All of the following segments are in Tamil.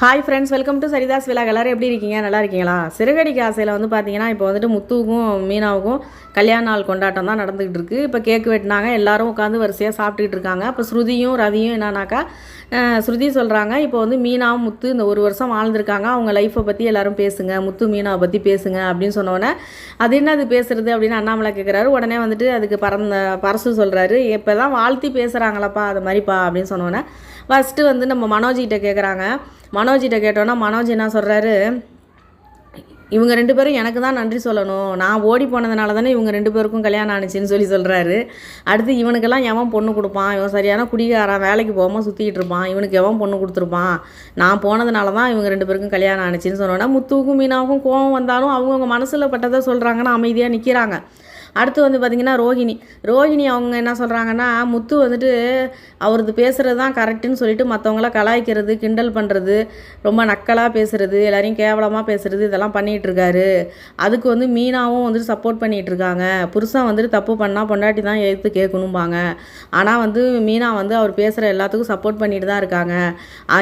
Hi friends welcome to Sarithas விழா எல்லோரும் எப்படி இருக்கீங்க? நல்லா இருக்கீங்களா? சிறுகடிக்கு ஆசையில் வந்து பார்த்தீங்கன்னா இப்போ வந்துட்டு முத்துவுக்கும் மீனாவுக்கும் கல்யாண நாள் கொண்டாட்டம் தான் நடந்துகிட்டு இருக்குது இப்போ கேக் வெட்டினாங்க எல்லாரும் உட்காந்து வரிசையாக சாப்பிட்டுக்கிட்டு இருக்காங்க. அப்போ ஸ்ருதியும் ரவியும் என்னன்னாக்கா ஸ்ருதி சொல்கிறாங்க இப்போ வந்து மீனாவும் முத்து இந்த ஒரு வருஷம் வாழ்ந்துருக்காங்க. அவங்க லைஃப்பை பற்றி எல்லாரும் பேசுங்க முத்து மீனாவை பற்றி பேசுங்க அப்படின்னு சொன்னோன்னே அது என்னது பேசுறது அப்படின்னு அண்ணாமலை கேட்குறாரு உடனே வந்துட்டு அதுக்கு பறந்த பரசு சொல்கிறாரு இப்போ தான் வாழ்த்தி பேசுகிறாங்களப்பா அது மாதிரிப்பா அப்படின்னு சொன்னோன்னே ஃபஸ்ட்டு வந்து நம்ம மனோஜிகிட்ட கேட்குறாங்க மனோஜிட்ட கேட்டோன்னா மனோஜ் என்ன சொல்கிறாரு இவங்க ரெண்டு பேரும் எனக்கு தான் நன்றி சொல்லணும். நான் ஓடி போனதுனால தானே இவங்க ரெண்டு பேருக்கும் கல்யாணம் ஆணுச்சுன்னு சொல்லி சொல்கிறாரு அடுத்து இவனுக்கெல்லாம் எவன் பொண்ணு கொடுப்பான்? இவன் சரியான குடிகாரன் வேலைக்கு போகாமல் சுற்றிக்கிட்டு இருப்பான். இவனுக்கு எவன் பொண்ணு கொடுத்துருப்பான்? நான் போனதுனால தான் இவங்க ரெண்டு பேருக்கும் கல்யாணம் ஆணுச்சுன்னு சொன்னோன்னா முத்துவுக்கும் மீனாவுக்கும் கோவம் வந்தாலும் அவங்கவுங்க மனசில் பட்டதை சொல்கிறாங்கன்னு அமைதியாக நிற்கிறாங்க அடுத்து வந்து பார்த்திங்கன்னா ரோஹிணி. ரோஹிணி அவங்க என்ன சொல்கிறாங்கன்னா முத்து வந்துட்டு அவரது பேசுகிறது தான் கரெக்டுன்னு சொல்லிட்டு மற்றவங்கள கலாய்க்கிறது கிண்டல் பண்ணுறது ரொம்ப நக்கலாக பேசுகிறது எல்லாரையும் கேவலமாக பேசுகிறது இதெல்லாம் பண்ணிகிட்ருக்காரு அதுக்கு வந்து மீனாவும் வந்துட்டு சப்போர்ட் பண்ணிகிட்டு இருக்காங்க. புருஷன் வந்துட்டு தப்பு பண்ணால் பொண்டாட்டி தான் எடுத்து கேட்கணும்பாங்க. ஆனால் வந்து மீனா வந்து அவர் பேசுகிற எல்லாத்துக்கும் சப்போர்ட் பண்ணிட்டு தான் இருக்காங்க.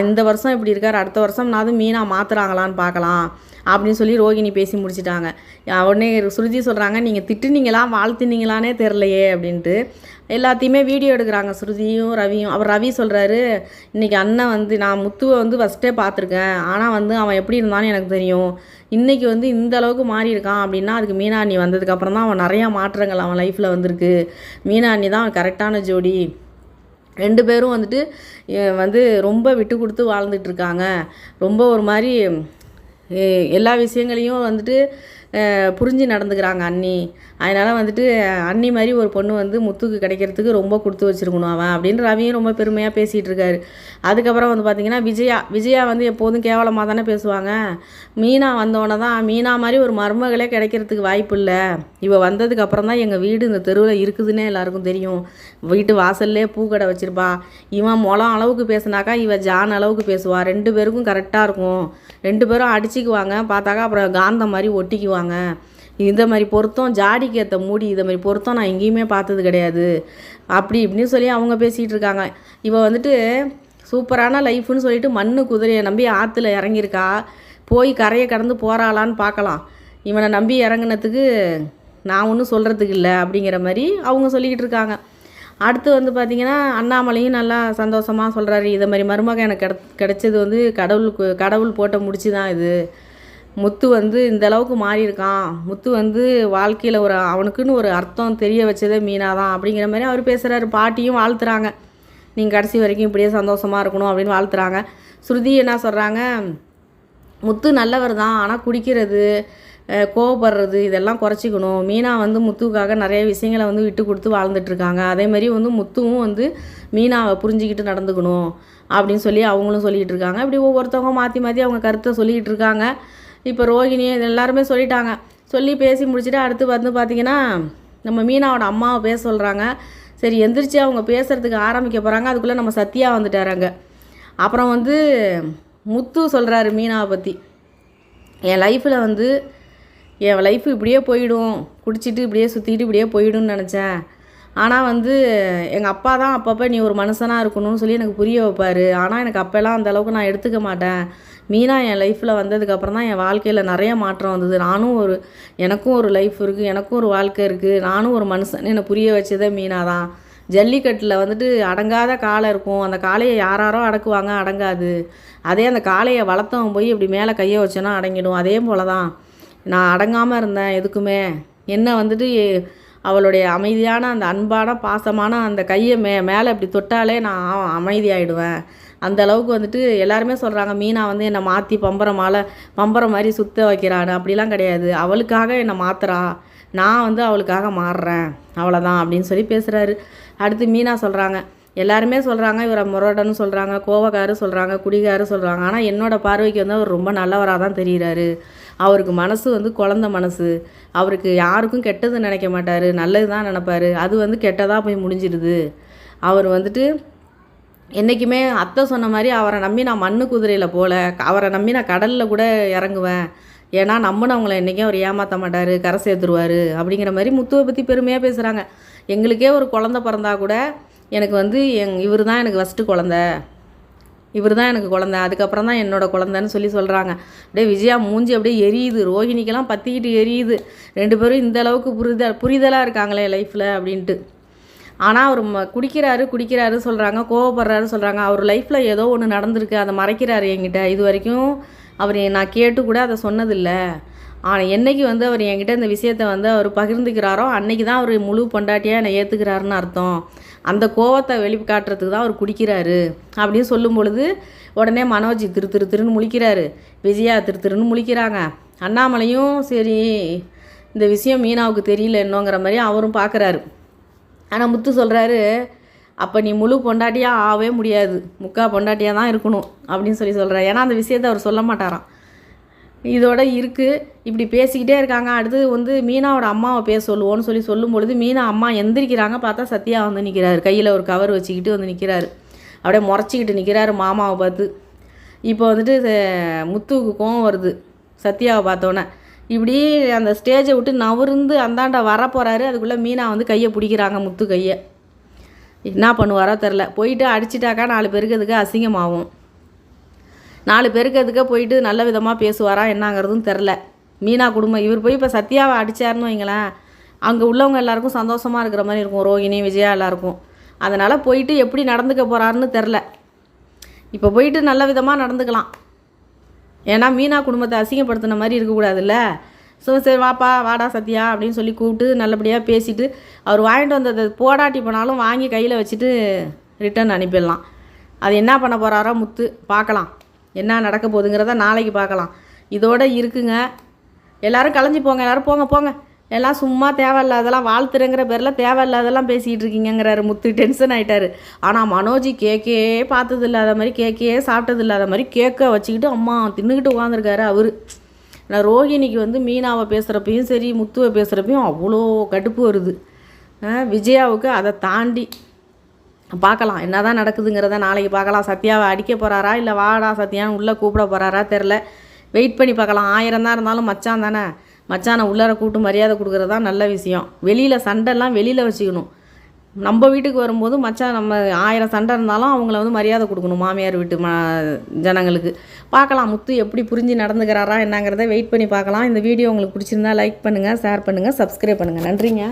இந்த வருஷம் இப்படி இருக்கார் அடுத்த வருஷம்னாவது மீனா மாற்றுறாங்களான்னு பார்க்கலாம். அப்படின்னு சொல்லி ரோகிணி பேசி முடிச்சிட்டாங்க. உடனே சுருதி சொல்கிறாங்க நீங்கள் திட்டுனீங்களா? வாழ்த்துனீங்களானே தெரிலையே அப்படின்ட்டு. எல்லாத்தையுமே வீடியோ எடுக்கிறாங்க ஸ்ருதியும் ரவியும். அவர் ரவி சொல்கிறாரு இன்றைக்கி அண்ணன் வந்து நான் முத்துவை வந்து ஃபஸ்ட்டே பார்த்துருக்கேன். ஆனால் வந்து அவன் எப்படி இருந்தான்னு எனக்கு தெரியும். இன்றைக்கி வந்து இந்த அளவுக்கு மாறி இருக்கான் அப்படின்னா அதுக்கு மீனா அண்ணி வந்ததுக்கப்புறம் தான் அவன் நிறையா மாற்றங்கள் அவன் லைஃப்பில் வந்திருக்கு. மீனா அண்ணி தான் கரெக்டான ஜோடி. ரெண்டு பேரும் வந்துட்டு வந்து ரொம்ப விட்டு கொடுத்து வாழ்ந்துட்டுருக்காங்க ரொம்ப ஒரு மாதிரி எல்லா விஷயங்களையும் வந்துட்டு புரிஞ்சு நடந்துக்கிறாங்க அண்ணி. அதனால் வந்துட்டு அண்ணி மாதிரி ஒரு பொண்ணு வந்து முத்துக்கு கிடைக்கிறதுக்கு ரொம்ப கொடுத்து வச்சிருக்கணும் அவன் அப்படின்னு ரவியும் ரொம்ப பெருமையாக பேசிகிட்டு இருக்காரு. அதுக்கப்புறம் வந்து பார்த்திங்கன்னா விஜயா விஜயா வந்து எப்போதும் கேவலமாக தானே பேசுவாங்க. மீனா வந்தோடனே தான் மீனா மாதிரி ஒரு மருமகளே கிடைக்கிறதுக்கு வாய்ப்பு இல்லை. இவள் வந்ததுக்கப்புறம் தான் எங்கள் வீடு இந்த தெருவில் இருக்குதுன்னே எல்லாருக்கும் தெரியும். வீட்டு வாசல்லே பூக்கடை வச்சுருப்பா. இவன் முளம் அளவுக்கு பேசுனாக்கா இவ ஜான் அளவுக்கு பேசுவாள் ரெண்டு பேருக்கும் கரெக்டாக இருக்கும். ரெண்டு பேரும் அடிச்சுக்குவாங்க. பார்த்தாக்கா அப்புறம் காந்தம் மாதிரி ஒட்டிக்குவாங்க. இந்த மாதிரி பொருத்தம் ஜாடிக்கு ஏற்ற மூடி இதை மாதிரி பொருத்தம் நான் எங்கேயுமே பார்த்தது கிடையாது. அப்படி இப்படின்னு சொல்லி அவங்க பேசிகிட்டு இருக்காங்க. இவள் வந்துட்டு சூப்பரான லைஃப்னு சொல்லிட்டு மண்ணு குதிரையை நம்பி ஆற்றுல இறங்கியிருக்கா. போய் கரையை கடந்து போகிறாளான்னு பார்க்கலாம். இவனை நம்பி இறங்கினத்துக்கு நான் ஒன்றும் சொல்கிறதுக்கு இல்லை அப்படிங்கிற மாதிரி அவங்க சொல்லிக்கிட்டு இருக்காங்க. அடுத்து வந்து பார்த்திங்கன்னா அண்ணாமலையும் நல்லா சந்தோஷமாக சொல்கிறாரு இதை மாதிரி மருமகன் எனக்கு கிட கிடச்சது வந்து கடவுளுக்கு கடவுள் போட்ட முடிச்சு தான் இது. முத்து வந்து இந்த அளவுக்கு மாறியிருக்கான். முத்து வந்து வாழ்க்கையில் ஒரு அவனுக்குன்னு ஒரு அர்த்தம் தெரிய வச்சதே மீனா தான் அப்படிங்கிற மாதிரி அவர் பேசுகிறாரு பாட்டியும் வாழ்த்துறாங்க. நீங்கள் கடைசி வரைக்கும் இப்படியே சந்தோஷமாக இருக்கணும் அப்படின்னு வாழ்த்துறாங்க. ஸ்ருதி என்ன சொல்கிறாங்க முத்து நல்லவர் தான் ஆனால் குடிக்கிறது கோவப்படுறது இதெல்லாம் குறைச்சிக்கணும். மீனா வந்து முத்துவுக்காக நிறைய விஷயங்களை வந்து விட்டு கொடுத்து வாழ்ந்துட்டுருக்காங்க அதே மாதிரி வந்து முத்துவும் வந்து மீனாவை புரிஞ்சுக்கிட்டு நடந்துக்கணும் அப்படின்னு சொல்லி அவங்களும் சொல்லிக்கிட்டு இருக்காங்க. இப்படி ஒவ்வொருத்தவங்க மாற்றி மாற்றி அவங்க கருத்தை சொல்லிக்கிட்டு இருக்காங்க. இப்போ ரோகிணி இது எல்லாருமே சொல்லிட்டாங்க. சொல்லி பேசி முடிச்சுட்டு அடுத்து வந்து பார்த்திங்கன்னா நம்ம மீனாவோட அம்மாவை பேச சொல்கிறாங்க சரி எந்திரிச்சு அவங்க பேசுகிறதுக்கு ஆரம்பிக்க போகிறாங்க அதுக்குள்ளே நம்ம சத்யா வந்துட்டாராங்க அப்புறம் வந்து முத்து சொல்கிறாரு மீனாவை பற்றி என் லைஃப்பில் வந்து என் லைஃப் இப்படியே போயிடும். குடிச்சிட்டு இப்படியே சுற்றிட்டு இப்படியே போயிடும்னு நினச்சேன். ஆனால் வந்து எங்கள் அப்பா தான் அப்பப்போ நீ ஒரு மனுஷனாக இருக்கணும்னு சொல்லி எனக்கு புரிய வைப்பார். ஆனால் எனக்கு அப்போல்லாம் அந்தளவுக்கு நான் எடுத்துக்க மாட்டேன். மீனா என் லைஃப்பில் வந்ததுக்கப்புறம் தான் என் வாழ்க்கையில் நிறைய மாற்றம் வந்தது. நானும் ஒரு எனக்கும் ஒரு லைஃப் இருக்குது எனக்கும் ஒரு வாழ்க்கை இருக்குது நானும் ஒரு மனுஷன் என்னை புரிய வச்சதே மீனா தான். ஜல்லிக்கட்டில் வந்துட்டு அடங்காத காளை இருக்கும். அந்த காளையை யாராரோ அடக்குவாங்க அடங்காது. அதே அந்த காளையை வளர்த்தவன் போய் இப்படி மேலே கையை வச்சோன்னா அடங்கிடும். அதே போல தான் நான் அடங்காமல் இருந்தேன் எதுக்குமே. என்ன வந்துட்டு அவளுடைய அமைதியான அந்த அன்பான பாசமான அந்த கையை மே மேலே இப்படி தொட்டாலே நான் அமைதியாகிடுவேன் அமைதியாயிடுவேன். அந்த அளவுக்கு வந்துட்டு எல்லாருமே சொல்கிறாங்க மீனா வந்து என்னை மாற்றி பம்பரம் மாலை பம்பரம் மாதிரி சுத்த வைக்கிறான்னு. அப்படிலாம் கிடையாது. அவளுக்காக என்னை மாத்துறா. நான் வந்து அவளுக்காக மாறுறேன். அவ்வளோதான் அப்படின்னு சொல்லி பேசுகிறாரு அடுத்து மீனா சொல்கிறாங்க எல்லாருமே சொல்கிறாங்க இவரை முரடன்னு சொல்கிறாங்க கோவக்காரு சொல்கிறாங்க குடிகாரு சொல்கிறாங்க ஆனால் என்னோடய பார்வைக்கு வந்து அவர் ரொம்ப நல்லவராக தான் தெரிகிறாரு அவருக்கு மனசு வந்து குழந்த மனசு. அவருக்கு யாருக்கும் கெட்டது நினைக்க மாட்டார். நல்லது தான் நினைப்பாரு. அது வந்து கெட்டதாக போய் முடிஞ்சிடுது அவர் வந்துட்டு என்றைக்குமே அத்தை சொன்ன மாதிரி அவரை நம்பி நான் மண்ணு குதிரையில் போல அவரை நம்பி நான் கடலில் கூட இறங்குவேன். ஏன்னா நம்பினவங்கள என்றைக்கும் அவர் ஏமாற்ற மாட்டார் கரை சேர்த்துருவார் அப்படிங்கிற மாதிரி முத்துவை பற்றி பெருமையாக பேசுகிறாங்க எங்களுக்கே ஒரு குழந்த பிறந்தா கூட எனக்கு வந்து எங் இவர் தான் எனக்கு ஃபஸ்ட்டு குழந்த. இவர் தான் எனக்கு குழந்த. அதுக்கப்புறம் தான் என்னோட குழந்தைன்னு சொல்லி சொல்கிறாங்க அப்படியே விஜயா மூஞ்சி அப்படியே எரியுது. ரோஹிணிக்கெல்லாம் பற்றிக்கிட்டு எரியுது. ரெண்டு பேரும் இந்த அளவுக்கு புரிதல் புரிதலாக இருக்காங்களே லைஃப்பில் அப்படின்ட்டு. ஆனால் அவர் ம குடிக்கிறாரு குடிக்கிறாரு சொல்கிறாங்க கோவப்படுறாரு சொல்கிறாங்க அவர் லைஃப்பில் ஏதோ ஒன்று நடந்திருக்கு அதை மறைக்கிறாரு என்கிட்ட. இது வரைக்கும் அவர் நான் கேட்டு கூட அதை சொன்னதில்லை. ஆனால் என்னைக்கு வந்து அவர் என்கிட்ட இந்த விஷயத்தை வந்து அவர் பகிர்ந்துக்கிறாரோ அன்னைக்கு தான் அவர் முழு பொண்டாட்டியாக என்னை ஏற்றுக்கிறாருன்னு அர்த்தம். அந்த கோவத்தை வெளிக்காட்டுறதுக்கு தான் அவர் குடிக்கிறாரு. அப்படின்னு சொல்லும் பொழுது உடனே மனோஜ் திரு திரு திருன்னு முழிக்கிறாரு. விஜயா திரு திருன்னு முழிக்கிறாங்க. அண்ணாமலையும் சரி இந்த விஷயம் மீனாவுக்கு தெரியல என்னங்கிற மாதிரி அவரும் பார்க்குறாரு ஆனால் முத்து சொல்கிறாரு அப்போ நீ முழு பொண்டாட்டியாக ஆகவே முடியாது. முக்கா பொண்டாட்டியாக தான் இருக்கணும். அப்படின்னு சொல்லி சொல்கிறார் ஏன்னா அந்த விஷயத்தை அவர் சொல்ல மாட்டாராம். இதோட இருக்குது இப்படி பேசிக்கிட்டே இருக்காங்க. அடுத்து வந்து மீனாவோட அம்மாவை பேச சொல்லுவோன்னு சொல்லி சொல்லும் பொழுது மீனா அம்மா எந்திரிக்கிறாங்க. பார்த்தா சத்யா வந்து நிற்கிறாரு கையில் ஒரு கவர் வச்சுக்கிட்டு வந்து நிற்கிறாரு அப்படியே முறைச்சிக்கிட்டு நிற்கிறாரு மாமாவை பார்த்து. இப்போ வந்துட்டு இது முத்துவுக்கு கோவம் வருது. சத்யாவை பார்த்தோன்னே. இப்படி அந்த ஸ்டேஜை விட்டு நவர்ந்து அந்தாண்ட வர போகிறாரு அதுக்குள்ளே மீனா வந்து கையை பிடிக்கிறாங்க முத்து கையை. என்ன பண்ணுவாரோ தெரில போயிட்டு அடிச்சிட்டாக்கா நாலு பேருக்கு அதுக்கு அசிங்கமாகும். நாலு பேருக்கு அதுக்கு போயிட்டு நல்ல விதமாக பேசுவாரா என்னங்கிறதும் தெரில மீனா குடும்பம் இவர் போய் இப்போ சத்யாவை அடித்தாருன்னு வைங்களேன். அங்கே உள்ளவங்க எல்லாருக்கும் சந்தோஷமாக இருக்கிற மாதிரி இருக்கும். ரோகிணி விஜயா எல்லாருக்கும். அதனால் போயிட்டு எப்படி நடந்துக்க போகிறாருன்னு தெரில இப்போ போயிட்டு நல்ல விதமாக நடந்துக்கலாம். ஏன்னா மீனா குடும்பத்தை அசிங்கப்படுத்தின மாதிரி இருக்கக்கூடாதுல்ல? ஸோ சரி வாப்பா வாடா சத்யா அப்படின்னு சொல்லி கூப்பிட்டு நல்லபடியாக பேசிட்டு அவர் வாங்கிட்டு வந்ததை போடாட்டி போனாலும் வாங்கி கையில் வச்சுட்டு ரிட்டர்ன் அனுப்பிடலாம். அது என்ன பண்ண போகிறாரோ முத்து பார்க்கலாம். என்ன நடக்க போகுதுங்கிறத நாளைக்கு பார்க்கலாம். இதோட இருக்குங்க. எல்லோரும் கலைஞ்சி போங்க எல்லோரும் போங்க போங்க. எல்லாம் சும்மா தேவையில்லாதெல்லாம் வாழ்த்துறங்கிற பேரில் தேவையில்லாதெல்லாம் பேசிகிட்டு இருக்கீங்கிறாரு முத்து டென்ஷன் ஆகிட்டாரு ஆனால் மனோஜி கேக்கே பார்த்தது இல்லாத மாதிரி கேக்கே சாப்பிட்டது இல்லாத மாதிரி கேக்கை வச்சுக்கிட்டு அம்மா தின்னுக்கிட்டு உட்காந்துருக்காரு அவர். நான் ரோஹிணிக்கு வந்து மீனாவை பேசுகிறப்பையும் சரி முத்துவை பேசுகிறப்பையும் அவ்வளோ கடுப்பு வருது. விஜயாவுக்கு அதை தாண்டி பார்க்கலாம். என்ன தான் நடக்குதுங்கிறத நாளைக்கு பார்க்கலாம். சத்யாவை அடிக்க போகிறாரா இல்லை வாடா சத்யான்னு உள்ளே கூப்பிட போகிறாரா தெரில வெயிட் பண்ணி பார்க்கலாம். ஆயிரம் தான் இருந்தாலும் மச்சான் தானே. மச்சானை உள்ளார கூட்டு மரியாதை கொடுக்குறது தான் நல்ல விஷயம். வெளியில் சண்டைலாம் வெளியில் வச்சுக்கணும். நம்ம வீட்டுக்கு வரும்போது மச்சான் நம்ம ஆயிரம் சண்டை இருந்தாலும் அவங்கள வந்து மரியாதை கொடுக்கணும் மாமியார் வீட்டு ம ஜனங்களுக்கு. பார்க்கலாம் முத்து எப்படி புரிஞ்சு நடந்துக்கிறாரா என்னங்கிறத வெயிட் பண்ணி பார்க்கலாம். இந்த வீடியோ உங்களுக்கு பிடிச்சிருந்தா லைக் பண்ணுங்கள் ஷேர் பண்ணுங்கள் சப்ஸ்கிரைப் பண்ணுங்கள் நன்றிங்க.